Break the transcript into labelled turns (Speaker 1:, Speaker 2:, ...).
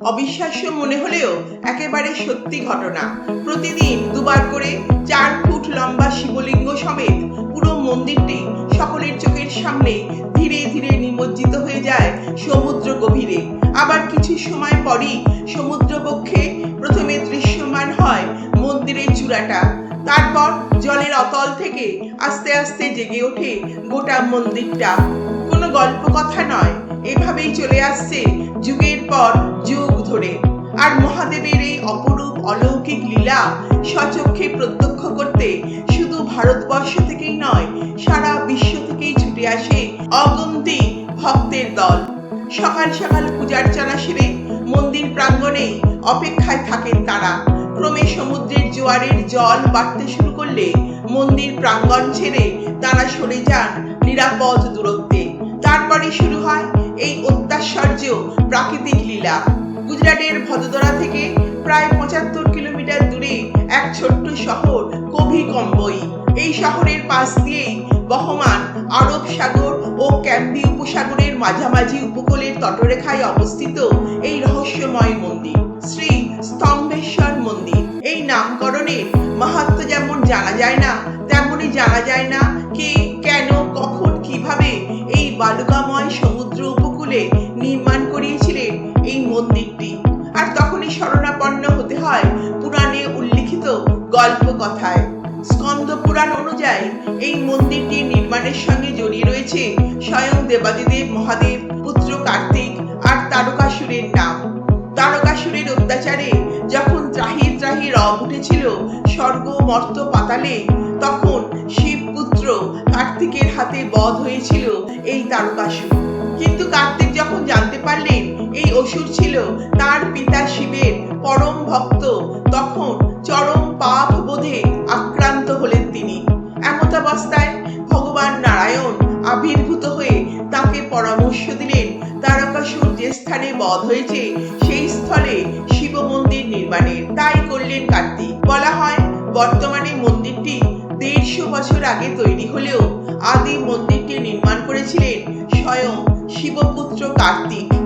Speaker 1: অবিশ্বাস্য মনে হলেও একেবারে সত্যি ঘটনা। প্রতিদিন দুবার করে চার ফুট লম্বা শিবলিঙ্গ সমেত পুরো মন্দিরটি সকলের চোখের সামনে ধীরে ধীরে নিমজ্জিত হয়ে যায় সমুদ্র গভীরে। আবার কিছু সময় পরই সমুদ্রপক্ষে প্রথমে দৃশ্যমান হয় মন্দিরের চূড়াটা। তারপর জলের অতল থেকে আস্তে আস্তে জেগে ওঠে গোটা মন্দিরটা। কোনো গল্প কথা নয়, এভাবেই চলে আসছে যুগের পর যুগ ধরে। আর মহাদেবের এই অপরূপ অলৌকিক লীলা সচক্ষে প্রত্যক্ষ করতে শুধু ভারতবর্ষ থেকেই নয়, সারা বিশ্ব থেকেই ছুটে আসে অগন্তি ভক্তের দল। সকাল সকাল পূজার্চনা সেরে মন্দির প্রাঙ্গণেই অপেক্ষায় থাকেন তারা। ক্রমে সমুদ্রের জোয়ারের জল বাড়তে শুরু করলে মন্দির প্রাঙ্গণ ছেড়ে তারা সরে যান নিরাপদ দূরত্বে। তারপরে শুরু হয় এই অত্যাশ্চর্য প্রাকৃতিক লীলা। গুজরাটের ভদোদরা থেকে প্রায় পঁচাত্তর কিলোমিটার দূরে এক ছোট্ট শহর কভি কম্বই। এই শহরের পাশ দিয়েই বহমান আরব সাগর ও ক্যাম্বি উপসাগরের মাঝামাঝি উপকূলের তটরেখায় অবস্থিত এই রহস্যময় মন্দির। নামকরণের মাহাত্ম্য যেমন জানা যায় না, তেমনই জানা যায় না কে, কেন, কখন, কীভাবে এই বালুকাময় সমুদ্র উপকূলে নির্মাণ করিয়েছিলেন এই মন্দিরটি? আর তখনই শরণাপন্ন হতে হয় পুরাণে উল্লিখিত গল্প কথায়। স্কন্দ পুরাণ অনুযায়ী এই মন্দিরটি নির্মাণের সঙ্গে জড়িয়ে রয়েছে স্বয়ং দেবাদিদেব মহাদেব উঠেছিল স্বর্গ মর্ত পাতালে, তখন শিব পুত্র কার্তিকের হাতে বধ হয়েছিল এই তারকাসুর। কিন্তু কার্তিক যখন জানতে পারলেন এই অসুর ছিল তার পিতা শিবের পরম ভক্ত, তখন চরম পাপ বোধে আক্রান্ত হলেন তিনি। এমতাবস্থায় ভগবান নারায়ণ আবির্ভূত হয়ে তাকে পরামর্শ দিলেন, তারকাসুর যে স্থানে বধ হয়েছে সেই স্থলে মন্দির নির্মাণের তাই করলেন কার্তিক। বলা হয়, বর্তমানে মন্দিরটি দেড়শো বছর আগে তৈরি হলেও আদি মন্দিরটি নির্মাণ করেছিলেন স্বয়ং শিবপুত্র কার্তিক।